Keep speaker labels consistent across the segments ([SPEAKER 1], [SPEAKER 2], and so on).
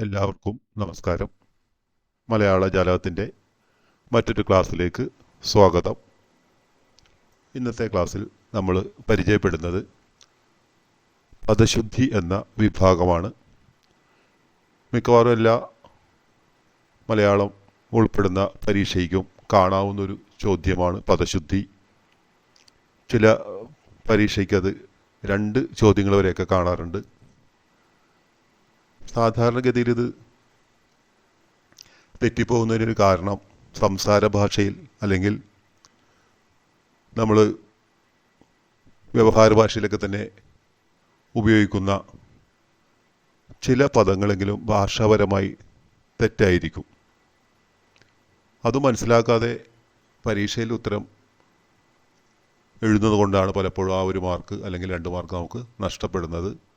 [SPEAKER 1] എല്ലാവർക്കും നമസ്കാരം. മലയാള ജാലകത്തിന്റെ മറ്റൊരു ക്ലാസ്സിലേക്ക് സ്വാഗതം. ഇന്നത്തെ ക്ലാസ്സിൽ നമ്മൾ പരിചയപ്പെടുന്നത് പദശുദ്ധി എന്ന വിഭാഗമാണ്. മിക്കവാറും എല്ലാ മലയാളം ഉൾപ്പെടുന്ന പരീക്ഷയ്ക്കും കാണാവുന്നൊരു ചോദ്യമാണ് പദശുദ്ധി. ചില പരീക്ഷയ്ക്കത് രണ്ട് ചോദ്യങ്ങൾ വരെയൊക്കെ കാണാറുണ്ട്. സാധാരണഗതിയിൽ ഇത് തെറ്റിപ്പോകുന്നതിനൊരു കാരണം സംസാര ഭാഷയിൽ അല്ലെങ്കിൽ നമ്മൾ വ്യവഹാര ഭാഷയിലൊക്കെ തന്നെ ഉപയോഗിക്കുന്ന ചില പദങ്ങളെങ്കിലും ഭാഷാപരമായി തെറ്റായിരിക്കും. അത് മനസ്സിലാക്കാതെ പരീക്ഷയിൽ ഉത്തരം എഴുതുന്നത് കൊണ്ടാണ് പലപ്പോഴും ആ ഒരു മാർക്ക് അല്ലെങ്കിൽ രണ്ട് മാർക്ക് നമുക്ക് നഷ്ടപ്പെടുന്നത്.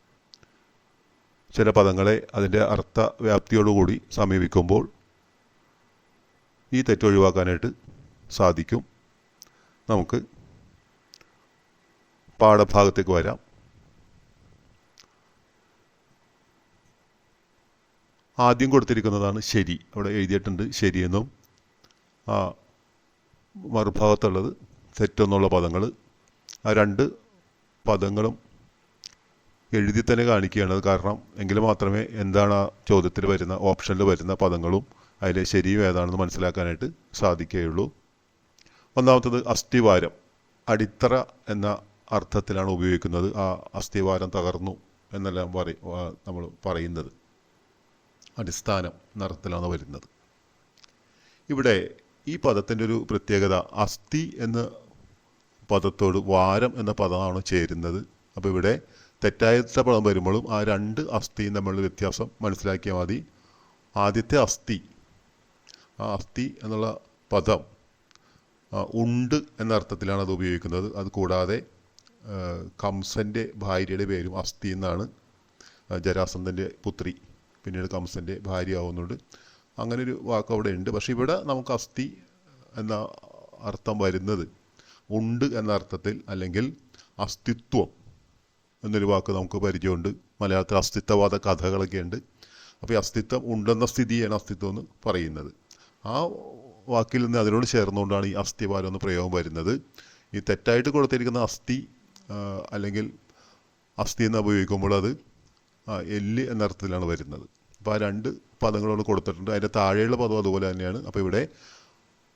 [SPEAKER 1] ചില പദങ്ങളെ അതിന്റെ അർത്ഥ വ്യാപ്തിയോടുകൂടി സമീപിക്കുമ്പോൾ ഈ തെറ്റൊഴിവാക്കാനായിട്ട് സാധിക്കും. നമുക്ക് പാഠഭാഗത്തേക്ക് വരാം. ആദ്യം കൊടുത്തിരിക്കുന്നതാണ് ശരി. അവിടെ എഴുതിയിട്ടുണ്ട് ശരിയെന്നും ആ മറുഭാഗത്തുള്ളത് തെറ്റെന്നുള്ള പദങ്ങൾ ആ രണ്ട് പദങ്ങളും എഴുതി തന്നെ കാണിക്കുകയാണ് കാരണം എങ്കിൽ മാത്രമേ എന്താണ് ആ ചോദ്യത്തിൽ വരുന്ന ഓപ്ഷനിൽ വരുന്ന പദങ്ങളും അതിലെ ശരിയും ഏതാണെന്ന് മനസ്സിലാക്കാനായിട്ട് സാധിക്കുകയുള്ളൂ. ഒന്നാമത്തത് അസ്ഥിവാരം. അടിത്തറ എന്ന അർത്ഥത്തിലാണ് ഉപയോഗിക്കുന്നത്. ആ അസ്ഥിവാരം തകർന്നു എന്നെല്ലാം പറ നമ്മൾ പറയുന്നത്. അടിസ്ഥാനം എന്നർത്ഥത്തിലാണ് വരുന്നത്. ഇവിടെ ഈ പദത്തിന്റെ ഒരു പ്രത്യേകത അസ്ഥി എന്ന പദത്തോട് വാരം എന്ന പദമാണ് ചേരുന്നത്. അപ്പോൾ ഇവിടെ തെറ്റായ പദം വരുമ്പോഴും ആ രണ്ട് അസ്ഥിയും തമ്മിലുള്ള വ്യത്യാസം മനസ്സിലാക്കിയാൽ മതി. ആദ്യത്തെ അസ്ഥി ആ അസ്ഥി എന്നുള്ള പദം ഉണ്ട് എന്ന അർത്ഥത്തിലാണ് അത് ഉപയോഗിക്കുന്നത്. അത് കൂടാതെ കംസന്റെ ഭാര്യയുടെ പേരും അസ്ഥി എന്നാണ് ജരാസന്ധന്റെ പുത്രി. പിന്നീട് കംസന്റെ ഭാര്യ ആവുന്നുണ്ട് അങ്ങനെ ഒരു വാക്ക് അവിടെ ഉണ്ട്. പക്ഷേ ഇവിടെ നമുക്ക് അസ്ഥി എന്ന അർത്ഥം വരുന്നത് ഉണ്ട് എന്ന അർത്ഥത്തിൽ അല്ലെങ്കിൽ അസ്തിത്വം എന്നൊരു വാക്ക് നമുക്ക് പരിചയമുണ്ട്. മലയാളത്തിൽ അസ്തിത്വവാദ കഥകളൊക്കെ ഉണ്ട് അപ്പോൾ ഈ അസ്തിത്വം ഉണ്ടെന്ന സ്ഥിതിയാണ് അസ്തിത്വം എന്ന് പറയുന്നത്. ആ വാക്കിൽ നിന്ന് അതിനോട് ചേർന്നുകൊണ്ടാണ് ഈ അസ്ഥിവാരം എന്ന പ്രയോഗം വരുന്നത്. ഈ തെറ്റായിട്ട് കൊടുത്തിരിക്കുന്ന അസ്ഥി അല്ലെങ്കിൽ അസ്ഥി എന്ന് ഉപയോഗിക്കുമ്പോൾ അത് എല്ല് എന്ന അർത്ഥത്തിലാണ് വരുന്നത്. അപ്പോൾ ആ രണ്ട് പദങ്ങളോട് കൊടുത്തിട്ടുണ്ട്. അതിന്റെ താഴെയുള്ള പദം അതുപോലെ തന്നെയാണ്. അപ്പോൾ ഇവിടെ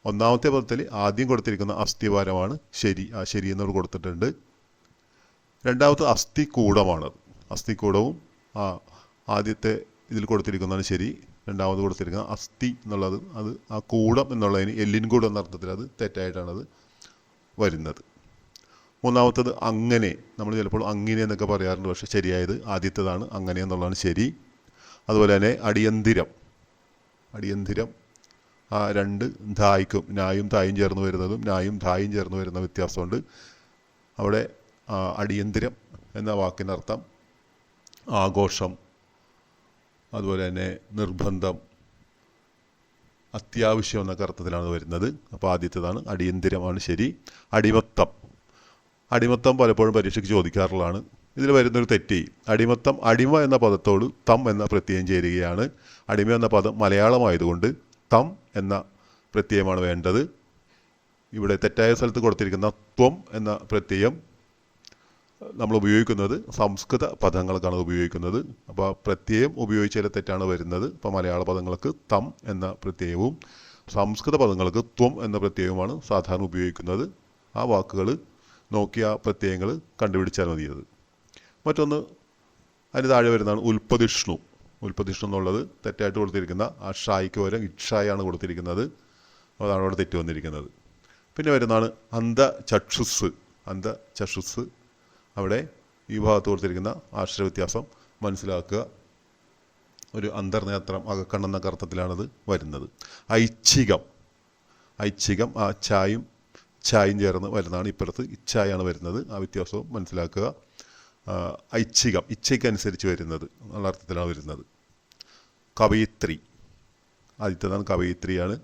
[SPEAKER 1] ഒന്നാമത്തെ പദത്തിൽ ആദ്യം കൊടുത്തിരിക്കുന്ന അസ്ഥിവാരമാണ് ശരി. ആ ശരി എന്നോട് കൊടുത്തിട്ടുണ്ട്. രണ്ടാമത്തെ അസ്ഥികൂടമാണത് അസ്ഥികൂടവും ആ ആദ്യത്തെ ഇതിൽ കൊടുത്തിരിക്കുന്നതാണ് ശരി രണ്ടാമത് കൊടുത്തിരിക്കുന്ന അസ്ഥി എന്നുള്ളത് അത് ആ കൂടം എന്നുള്ളതിന് എല്ലിൻ കൂടം എന്ന അർത്ഥത്തിൽ അത് തെറ്റായിട്ടാണത് വരുന്നത്. മൂന്നാമത്തത് അങ്ങനെ നമ്മൾ ചിലപ്പോൾ അങ്ങനെ എന്നൊക്കെ പറയാറുണ്ട് പക്ഷെ ശരിയായത് ആദ്യത്തേതാണ് അങ്ങനെ എന്നുള്ളതാണ് ശരി. അതുപോലെ തന്നെ അടിയന്തിരം. അടിയന്തിരം ആ രണ്ട് ധായ്ക്കും നായും തായും ചേർന്ന് വരുന്നതും നായും ധായും ചേർന്ന് വരുന്ന വ്യത്യാസമുണ്ട്. അവിടെ അടിയന്തിരം എന്ന വാക്കിനർത്ഥം ആഘോഷം അതുപോലെ തന്നെ നിർബന്ധം അത്യാവശ്യം എന്നൊക്കെ അർത്ഥത്തിലാണ് വരുന്നത്. അപ്പോൾ ആദ്യത്തേതാണ് അടിയന്തിരമാണ് ശരി. അടിമത്തം. അടിമത്തം പലപ്പോഴും പരീക്ഷയ്ക്ക് ചോദിക്കാറുള്ളതാണ്. ഇതിൽ വരുന്നൊരു തെറ്റി. അടിമത്തം അടിമ എന്ന പദത്തോട് തം എന്ന പ്രത്യയം ചേരുകയാണ്. അടിമ എന്ന പദം മലയാളമായതുകൊണ്ട് തം എന്ന പ്രത്യയമാണ് വേണ്ടത്. ഇവിടെ തെറ്റായ സ്ഥലത്ത് കൊടുത്തിരിക്കുന്ന ത്വം എന്ന പ്രത്യയം നമ്മൾ ഉപയോഗിക്കുന്നത് സംസ്കൃത പദങ്ങൾക്കാണ് ഉപയോഗിക്കുന്നത്. അപ്പോൾ പ്രത്യയം ഉപയോഗിച്ചതിൽ തെറ്റാണ് വരുന്നത്. ഇപ്പോൾ മലയാള പദങ്ങൾക്ക് തം എന്ന പ്രത്യയവും സംസ്കൃത പദങ്ങൾക്ക് ത്വം എന്ന പ്രത്യയവുമാണ് സാധാരണ ഉപയോഗിക്കുന്നത്. ആ വാക്കുകൾ നോക്കി ആ പ്രത്യയങ്ങൾ കണ്ടുപിടിച്ചാൽ മതിയത് മറ്റൊന്ന് അതിന് താഴെ വരുന്നതാണ് ഉൽപ്പതിഷ്ണു. ഉൽപ്പതിഷ്ണു എന്നുള്ളത് തെറ്റായിട്ട് കൊടുത്തിരിക്കുന്ന ആ ഷായ്ക്ക് പകരം ഇക്ഷായാണ് കൊടുത്തിരിക്കുന്നത്. അതാണ് അവിടെ തെറ്റ് വന്നിരിക്കുന്നത്. പിന്നെ വരുന്നതാണ് അന്ധ ചക്ഷുസ് അന്ധചക്ഷുസ് അന്ധചക്ഷുസ് അവിടെ ഈ ഭാഗത്ത് കൊടുത്തിരിക്കുന്ന അക്ഷര വ്യത്യാസം മനസ്സിലാക്കുക. ഒരു അന്തർനേത്രം അകക്കണ്ണെന്ന അർത്ഥത്തിലാണത് വരുന്നത്. ഐച്ഛികം. ഐച്ഛികം ആ ചായും ചായും ചേർന്ന് വരുന്നതാണ് ഇപ്പുറത്ത്. ഇച്ഛായാണ് വരുന്നത്. ആ വ്യത്യാസവും മനസ്സിലാക്കുക. ഐച്ഛികം ഇച്ഛയ്ക്കനുസരിച്ച് വരുന്നത് എന്നുള്ള അർത്ഥത്തിലാണ് വരുന്നത്. കവയിത്രി. ആദ്യത്തേതാണ് കവയിത്രിയാണ്.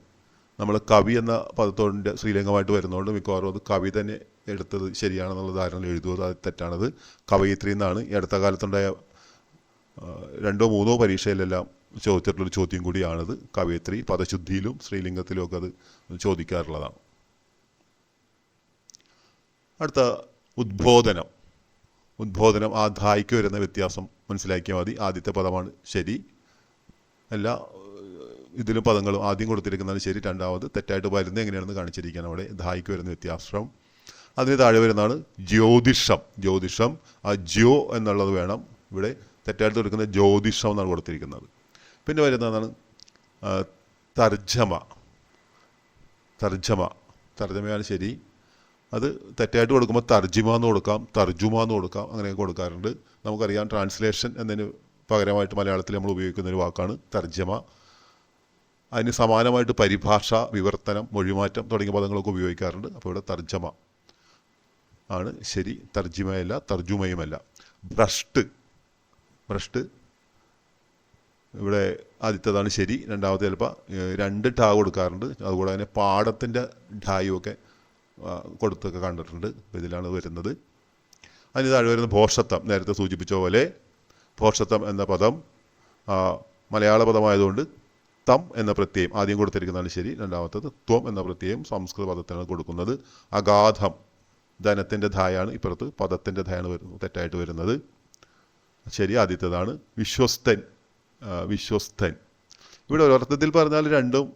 [SPEAKER 1] നമ്മൾ കവി എന്ന പദത്തോടിന്റെ ശ്രീലിംഗമായിട്ട് വരുന്നതുകൊണ്ട് മിക്കവാറും അത് കവി തന്നെ എടുത്തത് ശരിയാണെന്നുള്ള ധാരണ എഴുതുന്നത് അത് തെറ്റാണത്. കവയിത്രി എന്നാണ്. ഈ അടുത്ത കാലത്തുണ്ടായ രണ്ടോ മൂന്നോ പരീക്ഷയിലെല്ലാം ചോദിച്ചിട്ടുള്ളൊരു ചോദ്യം കൂടിയാണത്. കവയിത്രി പദശുദ്ധിയിലും സ്ത്രീലിംഗത്തിലും ഒക്കെ അത് ചോദിക്കാറുള്ളതാണ്. അടുത്ത ഉദ്ബോധനം. ഉദ്ബോധനം ആ വരുന്ന വ്യത്യാസം മനസ്സിലാക്കിയാൽ മതി. ആദ്യത്തെ പദമാണ് ശരി. എല്ലാ ഇതിലും പദങ്ങളും ആദ്യം കൊടുത്തിരിക്കുന്നത് ശരി. രണ്ടാമത് തെറ്റായിട്ട് വരുന്നത് എങ്ങനെയാണെന്ന് കാണിച്ചിരിക്കുകയാണ് അവിടെ. ധായ്ക്ക് വരുന്ന വ്യത്യാസം. അതിന് താഴെ വരുന്നതാണ് ജ്യോതിഷം. ജ്യോതിഷം ആ ജ്യോ എന്നുള്ളത് വേണം. ഇവിടെ തെറ്റായിട്ട് കൊടുക്കുന്ന ജ്യോതിഷം എന്നാണ് കൊടുത്തിരിക്കുന്നത്. പിന്നെ വരുന്നതാണ് തർജമ തർജമ. തർജമയാണ് ശരി. അത് തെറ്റായിട്ട് കൊടുക്കുമ്പോൾ തർജിമ എന്ന് കൊടുക്കാം തർജുമ എന്ന് കൊടുക്കാം അങ്ങനെയൊക്കെ കൊടുക്കാറുണ്ട്. നമുക്കറിയാം ട്രാൻസ്ലേഷൻ എന്നതിന് പകരമായിട്ട് മലയാളത്തിൽ നമ്മൾ ഉപയോഗിക്കുന്ന ഒരു വാക്കാണ് തർജമ. അതിന് സമാനമായിട്ട് പരിഭാഷ വിവർത്തനം മൊഴിമാറ്റം തുടങ്ങിയ പദങ്ങളൊക്കെ ഉപയോഗിക്കാറുണ്ട്. അപ്പോൾ ഇവിടെ തർജമ. ആണ്. ശരി. തർജിമയല്ല തർജുമയുമല്ല ഭ്രഷ്ട് ഭ്രഷ്ട് ഇവിടെ ആദ്യത്തേതാണ് ശരി. രണ്ടാമത്തെ ചിലപ്പോൾ രണ്ട് ടാ കൊടുക്കാറുണ്ട്. അതുകൂടെ തന്നെ പാടത്തിന്റെ ഠായും ഒക്കെ കൊടുത്തൊക്കെ കണ്ടിട്ടുണ്ട്. ഇതിലാണ് വരുന്നത്. അതിന് താഴെ വരുന്ന ഭോഷത്വം നേരത്തെ സൂചിപ്പിച്ച പോലെ ഭോഷത്വം എന്ന പദം മലയാള പദമായതുകൊണ്ട് തം എന്ന പ്രത്യയം ആദ്യം കൊടുത്തിരിക്കുന്നതാണ് ശരി. രണ്ടാമത്തത് ത്വം എന്ന പ്രത്യയം സംസ്കൃത പദത്തിനാണ് കൊടുക്കുന്നത്. അഗാധം. ധനത്തിന്റെ ധായാണ് ഇപ്പുറത്ത് പദത്തിന്റെ ധായാണ് വരുന്നത് തെറ്റായിട്ട് വരുന്നത്. ശരി ആദ്യത്തേതാണ് വിശ്വസ്തൻ. വിശ്വസ്തൻ. ഇവിടെ ഒരർത്ഥത്തിൽ പറഞ്ഞാൽ രണ്ടും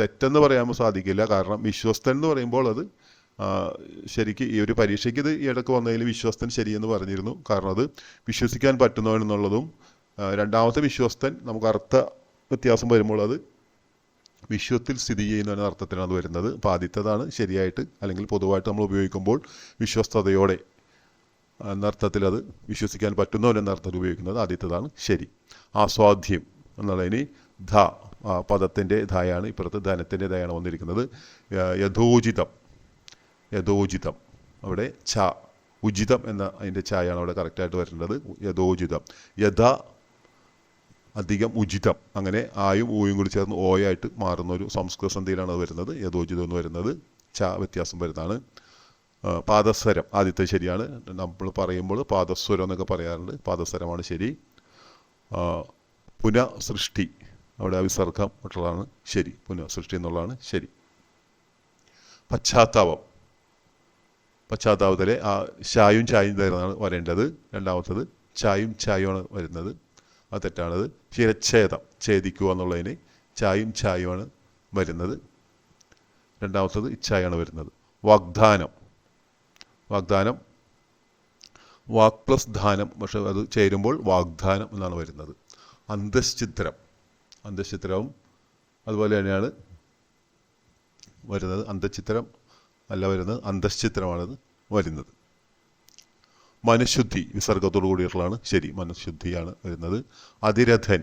[SPEAKER 1] തെറ്റെന്ന് പറയാൻ സാധിക്കില്ല. കാരണം വിശ്വസ്തൻ എന്ന് പറയുമ്പോൾ അത് ശരിക്ക് ഈ ഒരു പരീക്ഷയ്ക്ക് ഇത് ഇടയ്ക്ക് വന്നതിൽ വിശ്വസ്തൻ ശരിയെന്ന് പറഞ്ഞിരുന്നു. കാരണം അത് വിശ്വസിക്കാൻ പറ്റുന്നവൻ എന്നുള്ളതും രണ്ടാമത്തെ വിശ്വസ്തൻ നമുക്ക് അർത്ഥ വ്യത്യാസം വരുമ്പോൾ അത് വിശ്വത്തിൽ സ്ഥിതി ചെയ്യുന്ന എന്ന അർത്ഥത്തിലാണ് അത് വരുന്നത്. അപ്പോൾ ആദ്യത്തേതാണ് ശരിയായിട്ട് അല്ലെങ്കിൽ പൊതുവായിട്ട് നമ്മൾ ഉപയോഗിക്കുമ്പോൾ വിശ്വസ്തയോടെ എന്നർത്ഥത്തിൽ അത് വിശ്വസിക്കാൻ പറ്റുന്നവൻ എന്ന അർത്ഥത്തിൽ ഉപയോഗിക്കുന്നത് ആദ്യത്തേതാണ് ശരി. ആസ്വാദ്യം എന്നുള്ളതിന് ധ പദത്തിന്റെ ധായാണ് ഇപ്പുറത്ത് ധനത്തിന്റെ ധയാണ് വന്നിരിക്കുന്നത്. യഥോചിതം. യഥോചിതം. അവിടെ ഛ ഉചിതം എന്ന അതിന്റെ ഛായാണ് അവിടെ കറക്റ്റായിട്ട് വരേണ്ടത്. യഥോചിതം. യഥ അധികം ഉചിതം. അങ്ങനെ ആയും ഊയും കൂടി ചേർന്ന് ഓയായിട്ട് മാറുന്ന ഒരു സംസ്കൃത സന്ധിയിലാണ് അത് വരുന്നത്. യഥോചിതം എന്ന് വരുന്നത് ച വ്യത്യാസം വരുന്നതാണ്. പാദസ്വരം ആദ്യത്തെ ശരിയാണ്. നമ്മൾ പറയുമ്പോൾ പാദസ്വരം എന്നൊക്കെ പറയാറുണ്ട്. പാദസ്വരമാണ് ശരി. പുനഃസൃഷ്ടി. അവിടെ വിസർഗം മറ്റുള്ളതാണ് ശരി. പുനഃസൃഷ്ടി എന്നുള്ളതാണ് ശരി. പശ്ചാത്താപം. പശ്ചാത്താപത്തിലെ ആ ചായും ചായും തരുന്നതാണ് വരേണ്ടത്. രണ്ടാമത്തത് ചായും ചായുമാണ് വരുന്നത്. അത് തെറ്റാണത് ശിരച്ഛേദം ഛേദിക്കുക എന്നുള്ളതിന് ചായും ചായുമാണ് വരുന്നത്. രണ്ടാമത്തത് ഇച്ഛായാണ് വരുന്നത്. വാഗ്ദാനം. വാഗ്ദാനം. വാക് പ്ലസ് ദാനം. പക്ഷെ അത് ചേരുമ്പോൾ വാഗ്ദാനം എന്നാണ് വരുന്നത്. അന്തശ്ചിത്രം അന്തശ്ചിത്രവും അതുപോലെ തന്നെയാണ് വരുന്നത്. അന്തശ്ചിത്രം അല്ല വരുന്നത്. അന്തശ്ചിത്രമാണത് വരുന്നത്. മനഃശുദ്ധി വിസർഗത്തോടു കൂടിയിട്ടുള്ളതാണ് ശരി മനഃശുദ്ധിയാണ് വരുന്നത്. അതിരഥൻ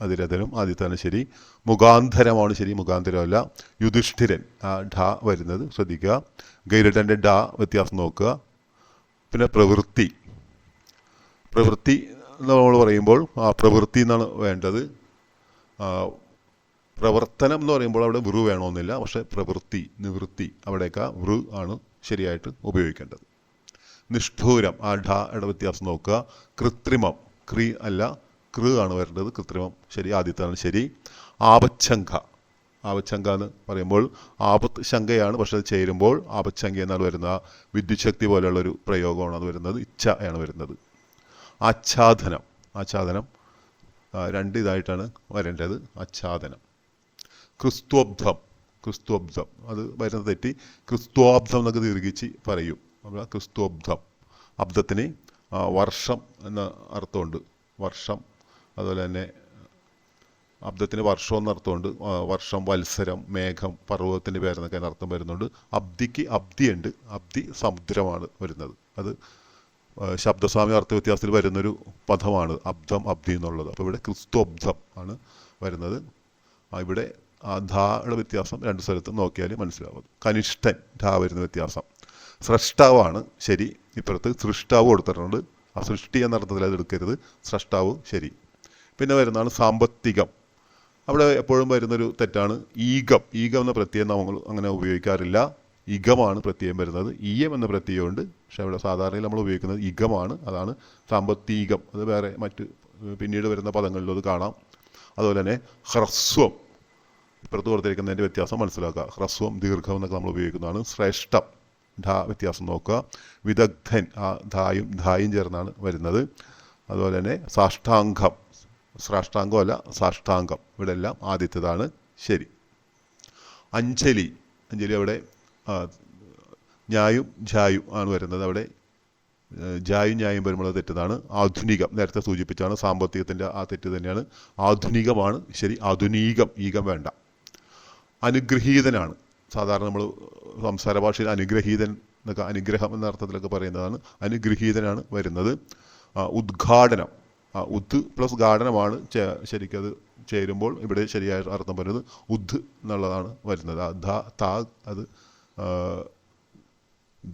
[SPEAKER 1] അതിരഥനും ആദ്യത്താണ് ശരി. മുഖാന്തരമാണ് ശരി മുഖാന്തരമല്ല. യുധിഷ്ഠിരൻ ആ ഢ വരുന്നത് ശ്രദ്ധിക്കുക. ഗൈരട്ടന്റെ ഡ വ്യത്യാസം നോക്കുക. പിന്നെ പ്രവൃത്തി. പ്രവൃത്തി നമ്മൾ പറയുമ്പോൾ ആ പ്രവൃത്തി എന്നാണ് വേണ്ടത്. പ്രവർത്തനം എന്ന് പറയുമ്പോൾ അവിടെ വൃ വേണമെന്നില്ല പക്ഷെ പ്രവൃത്തി നിവൃത്തി അവിടെയൊക്കെ വൃ ആണ് ശരിയായിട്ട് ഉപയോഗിക്കേണ്ടത്. നിഷ്ഠൂരം. ആ ഢ ഇട വ്യത്യാസം നോക്കുക. കൃത്രിമം. ക്രി അല്ല കൃ ആണ് വരേണ്ടത്. കൃത്രിമം ശരി ആദ്യത്താണ് ശരി. ആപച്ചങ്ക ആപച്ചങ്ക എന്ന് പറയുമ്പോൾ ആപത്ത് ശങ്കയാണ് പക്ഷെ അത് ചേരുമ്പോൾ ആപച്ഛങ്ക എന്നാണ് വരുന്ന വിദ്യുശക്തി ശക്തി പോലെയുള്ള ഒരു പ്രയോഗമാണ് അത് വരുന്നത്. ഇച്ഛ ആണ് വരുന്നത്. ആച്ഛാദനം. ആച്ഛാദനം രണ്ട് ഇതായിട്ടാണ് വരേണ്ടത്. ആച്ഛാദനം. ക്രിസ്തുബ്ധം ക്രിസ്തുബ്ധം അത് വരുന്നത് തെറ്റി. ക്രിസ്തുബ്ധം എന്നൊക്കെ ദീർഘിച്ച് പറയും. അപ്പോൾ ക്രിസ്തുബ്ധം അബ്ദത്തിന് വർഷം എന്ന അർത്ഥമുണ്ട്. വർഷം അതുപോലെ തന്നെ അബ്ദത്തിന് വർഷം എന്ന അർത്ഥമുണ്ട്. വർഷം വത്സരം മേഘം പർവതത്തിന്റെ പേരെന്നൊക്കെ അർത്ഥം വരുന്നുണ്ട്. അബ്ദിക്ക് അബ്ദിയുണ്ട്. അബ്ദി സമുദ്രമാണ് വരുന്നത്. അത് ശബ്ദസ്വാമി അർത്ഥ വ്യത്യാസത്തിൽ വരുന്നൊരു പദമാണ് അബ്ദം അബ്ദി എന്നുള്ളത്. അപ്പോൾ ഇവിടെ ക്രിസ്തു അബ്ദം ആണ് വരുന്നത്. ഇവിടെ ആ ധായുടെ വ്യത്യാസം രണ്ട് സ്ഥലത്തും നോക്കിയാൽ മനസ്സിലാവും. കനിഷ്ഠൻ ധാ വരുന്ന വ്യത്യാസം. സ്രഷ്ടാവാണ്. ശരി. ഇപ്പുറത്ത് സൃഷ്ടാവ് കൊടുത്തിട്ടുണ്ട്. ആ സൃഷ്ടി എന്ന അർത്ഥത്തിൽ അത് എടുക്കരുത്. സ്രഷ്ടാവ് ശരി. പിന്നെ വരുന്നതാണ് സാമ്പത്തികം. അവിടെ എപ്പോഴും വരുന്നൊരു തെറ്റാണ് ഈഗം. ഈഗം എന്ന പ്രത്യയം നമ്മൾ അങ്ങനെ ഉപയോഗിക്കാറില്ല. ഇഗമാണ് പ്രത്യയം വരുന്നത്. ഈയം എന്ന പ്രത്യയമുണ്ട് പക്ഷെ അവിടെ സാധാരണയിൽ നമ്മൾ ഉപയോഗിക്കുന്നത് ഇഗമാണ് അതാണ് സാമ്പത്തികം. അത് വേറെ മറ്റ് പിന്നീട് വരുന്ന പദങ്ങളിലും അത് കാണാം. അതുപോലെ തന്നെ ഹ്രസ്വം. ഇപ്പുറത്ത് കൊടുത്തിരിക്കുന്നതിന്റെ വ്യത്യാസം മനസ്സിലാക്കുക. ഹ്രസ്വം ദീർഘം എന്നൊക്കെ നമ്മൾ ഉപയോഗിക്കുന്നതാണ് ശ്രേഷ്ഠം. ധ വ്യത്യാസം നോക്കുക. വിദഗ്ധൻ ആ ധായും ധായും ചേർന്നാണ് വരുന്നത്. അതുപോലെ തന്നെ സാഷ്ടാംഗം സാഷ്ടാംഗമല്ല സാഷ്ടാംഗം. ഇവിടെ എല്ലാം ആദ്യത്തേതാണ്. ശരി. അഞ്ജലി. അഞ്ജലി അവിടെ ഞായും ജായും ആണ് വരുന്നത് അവിടെ. ജായും ന്യായും വരുമ്പോൾ തെറ്റതാണ്. ആധുനികം നേരത്തെ സൂചിപ്പിച്ചാണ് സാമ്പത്തികത്തിന്റെ ആ തെറ്റ് തന്നെയാണ്. ആധുനികമാണ് ശരി ആധുനികം ഈകം വേണ്ട. അനുഗ്രഹീതനാണ്. സാധാരണ നമ്മൾ സംസാര ഭാഷയിൽ അനുഗ്രഹീതൻ എന്നൊക്കെ അനുഗ്രഹം എന്ന അർത്ഥത്തിലൊക്കെ പറയുന്നതാണ്. അനുഗ്രഹീതനാണ് വരുന്നത്. ഉദ്ഘാടനം. ഉദ് പ്ലസ് ഗാഠനമാണ് ശരിക്കത് ചേരുമ്പോൾ ഇവിടെ ശരിയായ അർത്ഥം പറയുന്നത് ഉദ് എന്നുള്ളതാണ് വരുന്നത്. ധ താ അത്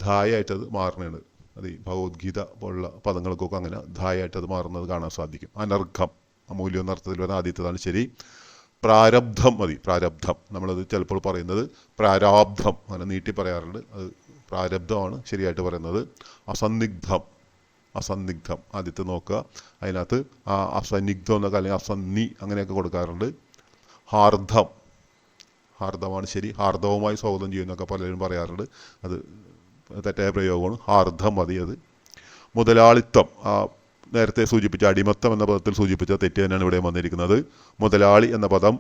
[SPEAKER 1] ധായായിട്ടത് മാറുന്നതാണ് അത് ഈ ഭഗവത്ഗീത പോലുള്ള പദങ്ങൾക്കൊക്കെ അങ്ങനെ ധായായിട്ടത് മാറുന്നത് കാണാൻ സാധിക്കും. അനർഘം അമൂല്യം എന്ന അർത്ഥത്തിൽ വരുന്ന ആദ്യത്തേതാണ്. ശരി. പ്രാരബ്ധം മതി പ്രാരബ്ധം. നമ്മളത് ചിലപ്പോൾ പറയുന്നത് പ്രാരാബ്ധം അങ്ങനെ നീട്ടി പറയാറുണ്ട്. അത് പ്രാരബ്ധമാണ് ശരിയായിട്ട് പറയുന്നത്. അസന്നിഗ്ധം അസന്നിഗ്ധം ആദ്യത്തെ നോക്കുക. അതിനകത്ത് ആ അസന്നിഗ്ധം എന്നൊക്കെ അല്ലെങ്കിൽ അസന്നി അങ്ങനെയൊക്കെ കൊടുക്കാറുണ്ട്. ഹാർദ്ധം ഹാർദമാണ് ശരി. ഹാർദവുമായി സ്വാഗതം ചെയ്യുന്നൊക്കെ പലരും പറയാറുണ്ട്. അത് തെറ്റായ പ്രയോഗമാണ്. ഹാർദം മതി അത്. മുതലാളിത്തം ആ നേരത്തെ സൂചിപ്പിച്ച അടിമത്തം എന്ന പദത്തിൽ സൂചിപ്പിച്ച തെറ്റ് തന്നെയാണ് ഇവിടെ വന്നിരിക്കുന്നത്. മുതലാളി എന്ന പദം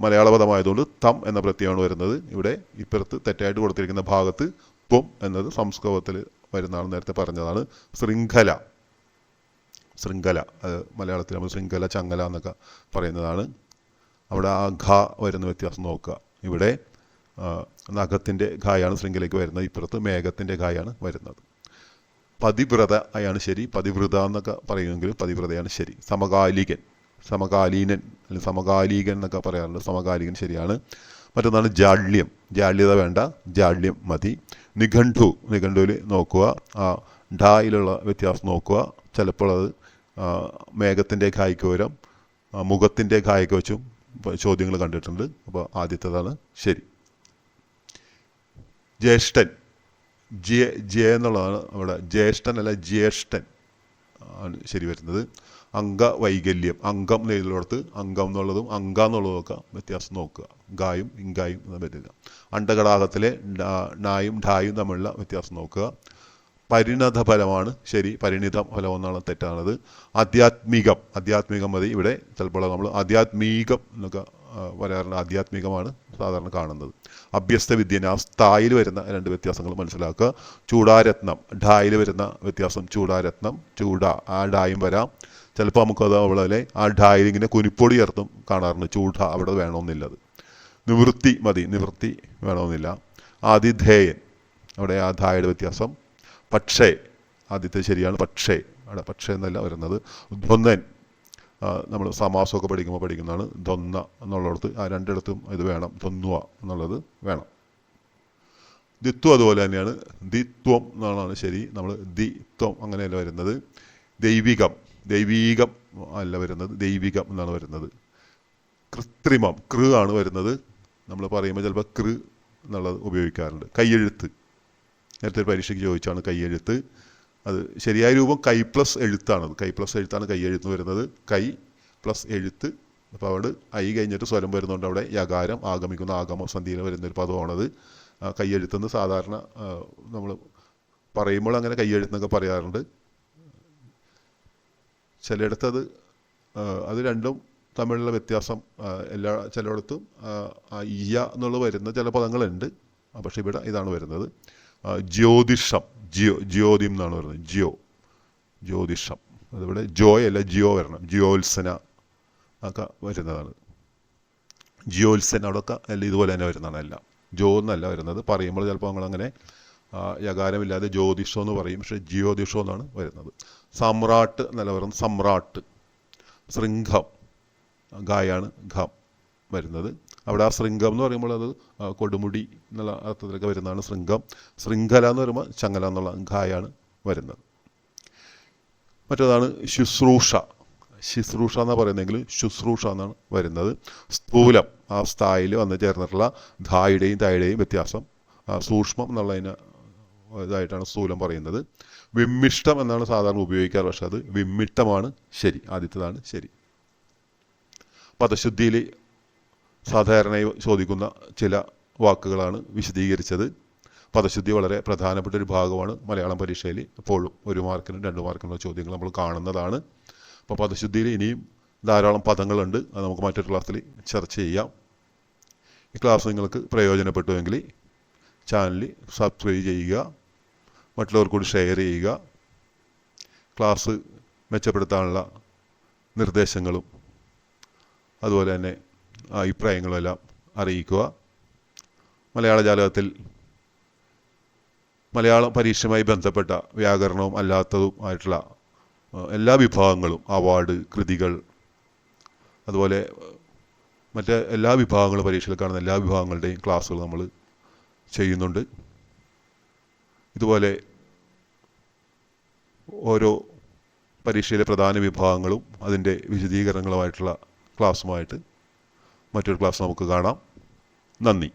[SPEAKER 1] മലയാള പദമായതുകൊണ്ട് തം എന്ന പ്രത്യയമാണ് വരുന്നത്. ഇവിടെ ഇപ്പുറത്ത് തെറ്റായിട്ട് കൊടുത്തിരിക്കുന്ന ഭാഗത്ത് പൊം എന്നത് സംസ്കൃതത്തിൽ വരുന്നതാണ് നേരത്തെ പറഞ്ഞതാണ്. ശൃംഖല. ശൃംഖല. അത് മലയാളത്തിൽ നമ്മൾ ശൃംഖല ചങ്ങല എന്നൊക്കെ പറയുന്നതാണ്. അവിടെ ആ ഘ വരുന്ന വ്യത്യാസം നോക്കുക. ഇവിടെ നഖത്തിന്റെ ഘായാണ് ശൃംഖലയ്ക്ക് വരുന്നത്. ഇപ്പുറത്ത് മേഘത്തിന്റെ ഘായാണ് വരുന്നത്. പതിവ്രത അയാണ് ശരി പതിവ്രത എന്നൊക്കെ പറയുമെങ്കിൽ പതിവ്രതയാണ് ശരി. സമകാലികൻ സമകാലീനൻ അല്ലെങ്കിൽ സമകാലികൻ എന്നൊക്കെ പറയാറുണ്ട്. സമകാലികൻ ശരിയാണ്. മറ്റൊന്നാണ് ജാള്യം. ജാള്യത വേണ്ട ജാള്യം മതി. നിഘണ്ടു നിഘണ്ടുവിൽ നോക്കുക. ആ ഡായിലുള്ള വ്യത്യാസം നോക്കുക. ചിലപ്പോൾ അത് മേഘത്തിന്റെ കായ്ക്ക് പകരം മുഖത്തിന്റെ കായ്ക്ക് വെച്ചും ചോദ്യങ്ങൾ കണ്ടിട്ടുണ്ട്. അപ്പോൾ ആദ്യത്തേതാണ് ശരി. ജ്യേഷ്ഠൻ. ജെ ജെ എന്നുള്ളതാണ് അവിടെ. ജ്യേഷ്ഠൻ അല്ല ജ്യേഷ്ഠൻ. ആണ് ശരി വരുന്നത്. അംഗവൈകല്യം അംഗം എഴുതിലോടത്ത് അംഗം എന്നുള്ളതും അംഗ എന്നുള്ളതും ഒക്കെ വ്യത്യാസം നോക്കുക. ഗായും ഇങ്കായും എന്ന് പറ്റില്ല. അണ്ടഘടാകത്തിലെ നായും ഢായും തമ്മിലുള്ള വ്യത്യാസം നോക്കുക. പരിണത ഫലമാണ് ശരി. പരിണിത ഫലം എന്നാണ് തെറ്റാണത്. ആധ്യാത്മികം. ആധ്യാത്മികം മതി. ഇവിടെ ചിലപ്പോൾ നമ്മൾ ആധ്യാത്മികം എന്നൊക്കെ പറയാറുണ്ട് ആധ്യാത്മികമാണ് സാധാരണ കാണുന്നത്. അഭ്യസ്ത വിദ്യൻ ആ വരുന്ന രണ്ട് വ്യത്യാസങ്ങൾ മനസ്സിലാക്കുക. ചൂടാരത്നം ഢായിൽ വരുന്ന വ്യത്യാസം ചൂടാരത്നം ചൂട ആ ഡായും വരാം. ചിലപ്പോൾ നമുക്കത് അവളെ ആ ഡായിൽ ഇങ്ങനെ കുനിപ്പൊടി ചേർത്തും കാണാറുണ്ട്. ചൂട അവിടെ വേണമെന്നില്ലത്. നിവൃത്തി മതി നിവൃത്തി വേണമെന്നില്ല. ആതിഥേയൻ അവിടെ ആ ധായുടെ വ്യത്യാസം. പക്ഷേ ആദ്യത്തെ ശരിയാണ് പക്ഷേ. അവിടെ പക്ഷേ എന്നല്ല വരുന്നത്. ധ്വന്നൻ നമ്മൾ സമാസമൊക്കെ പഠിക്കുമ്പോൾ പഠിക്കുന്നതാണ് ദൊന്ന എന്നുള്ളിടത്ത് ആ രണ്ടിടത്തും ഇത് വേണം തൊന്നുവ എന്നുള്ളത് വേണം. ദിത്വം അതുപോലെ തന്നെയാണ്. ദിത്വം എന്നുള്ളതാണ് ശരി നമ്മൾ ദിത്വം അങ്ങനെയല്ല വരുന്നത്. ദൈവികം ദൈവീകം അല്ല വരുന്നത് ദൈവികം എന്നാണ് വരുന്നത്. കൃത്രിമം കൃ ആണ് വരുന്നത്. നമ്മൾ പറയുമ്പോൾ ചിലപ്പോൾ കൃ എന്നുള്ളത് ഉപയോഗിക്കാറുണ്ട്. കൈയെഴുത്ത്. നേരത്തെ പരീക്ഷയ്ക്ക് ചോദിച്ചാണ് കൈയെഴുത്ത്. അത് ശരിയായ രൂപം കൈ പ്ലസ് എഴുത്താണത് കൈ പ്ലസ് എഴുത്താണ് കൈ എഴുത്ത് വരുന്നത്. കൈ പ്ലസ് എഴുത്ത്. അപ്പോൾ അവിടെ ഐ കഴിഞ്ഞിട്ട് സ്വരം വരുന്നുണ്ട് അവിടെ യകാരം ആഗമിക്കുന്ന ആഗമ സന്ധിയിൽ വരുന്നൊരു പദമാണത്. കൈയെഴുത്തെന്ന് സാധാരണ നമ്മൾ പറയുമ്പോൾ അങ്ങനെ കൈയെഴുത്തെന്നൊക്കെ പറയാറുണ്ട്. ചിലയിടത്തത് അത് രണ്ടും തമ്മിലുള്ള വ്യത്യാസം എല്ലാ ചിലയിടത്തും ഇയ എന്നുള്ളത് വരുന്ന ചില പദങ്ങളുണ്ട്. പക്ഷേ ഇവിടെ ഇതാണ് വരുന്നത്. ജ്യോതിഷം ജിയോ ജ്യോതിം എന്നാണ് പറയുന്നത്. ജിയോ ജ്യോതിഷം. അതിവിടെ ജോയ് അല്ല ജിയോ വരണം. ജിയോത്സന ഒക്കെ വരുന്നതാണ്. ജിയോത്സന അവിടെയൊക്കെ എല്ലാം ഇതുപോലെ തന്നെ വരുന്നതാണ് എല്ലാം. ജോ എന്നല്ല വരുന്നത്. പറയുമ്പോൾ ചിലപ്പോൾ നമ്മളങ്ങനെ യകാരമില്ലാതെ ജ്യോതിഷം എന്ന് പറയും. പക്ഷേ ജ്യോതിഷം എന്നാണ് വരുന്നത്. സമ്രാട്ട് എന്നല്ല പറയുന്നത്. സമ്രാട്ട്. ശൃംഖം ഗായാണ് ഘം വരുന്നത്. അവിടെ ആ ശൃംഖം എന്ന് പറയുമ്പോൾ അത് കൊടുമുടി എന്നുള്ള അർത്ഥത്തിലൊക്കെ വരുന്നതാണ് ശൃംഖം ശൃംഖല എന്ന് പറയുമ്പോൾ ചങ്ങല എന്നുള്ള ഘായാണ് വരുന്നത്. മറ്റേതാണ് ശുശ്രൂഷ. ശുശ്രൂഷ എന്ന് പറയുന്നെങ്കിൽ ശുശ്രൂഷ എന്നാണ് വരുന്നത്. സ്ഥൂലം ആ സ്ഥായിൽ വന്ന് ചേർന്നിട്ടുള്ള ധായുടെയും തായുടെയും വ്യത്യാസം സൂക്ഷ്മം എന്നുള്ളതിന് ഇതായിട്ടാണ് സ്ഥൂലം പറയുന്നത്. വിമ്മിഷ്ടം എന്നാണ് സാധാരണ ഉപയോഗിക്കാറ് പക്ഷെ അത് വിമ്മിട്ടമാണ് ശരി ആദ്യത്തേതാണ് ശരി. പദശുദ്ധിയിൽ സാധാരണയായി ചോദിക്കുന്ന ചില വാക്കുകളാണ് വിശദീകരിച്ചത്. പദശുദ്ധി വളരെ പ്രധാനപ്പെട്ട ഒരു ഭാഗമാണ് മലയാളം പരീക്ഷയിൽ എപ്പോഴും ഒരു മാർക്കിനും രണ്ട് മാർക്കിനുള്ള ചോദ്യങ്ങൾ നമ്മൾ കാണുന്നതാണ്. അപ്പോൾ പദശുദ്ധിയിൽ ഇനിയും ധാരാളം പദങ്ങളുണ്ട്. അത് നമുക്ക് മറ്റൊരു ക്ലാസ്സിൽ ചർച്ച ചെയ്യാം. ഈ ക്ലാസ് നിങ്ങൾക്ക് പ്രയോജനപ്പെട്ടുവെങ്കിൽ ചാനൽ സബ്സ്ക്രൈബ് ചെയ്യുക മറ്റുള്ളവർ കൂടി ഷെയർ ചെയ്യുക. ക്ലാസ് മെച്ചപ്പെടുത്താനുള്ള നിർദ്ദേശങ്ങളും അതുപോലെ തന്നെ അഭിപ്രായങ്ങളും എല്ലാം അറിയിക്കുക. മലയാള ജാലകത്തിൽ മലയാള പരീക്ഷയുമായി ബന്ധപ്പെട്ട വ്യാകരണവും അല്ലാത്തതും ആയിട്ടുള്ള എല്ലാ വിഭാഗങ്ങളും അവാർഡ് കൃതികൾ അതുപോലെ മറ്റ് എല്ലാ വിഭാഗങ്ങളും പരീക്ഷയിൽ കാണുന്ന എല്ലാ വിഭാഗങ്ങളുടെയും ക്ലാസ്സുകൾ നമ്മൾ ചെയ്യുന്നുണ്ട്. ഇതുപോലെ ഓരോ പരീക്ഷയിലെ പ്രധാന വിഭാഗങ്ങളും അതിന്റെ വിശദീകരണങ്ങളുമായിട്ടുള്ള ക്ലാസ്സുമായിട്ട് മറ്റൊരു ക്ലാസ് നമുക്ക് കാണാം. നന്ദി.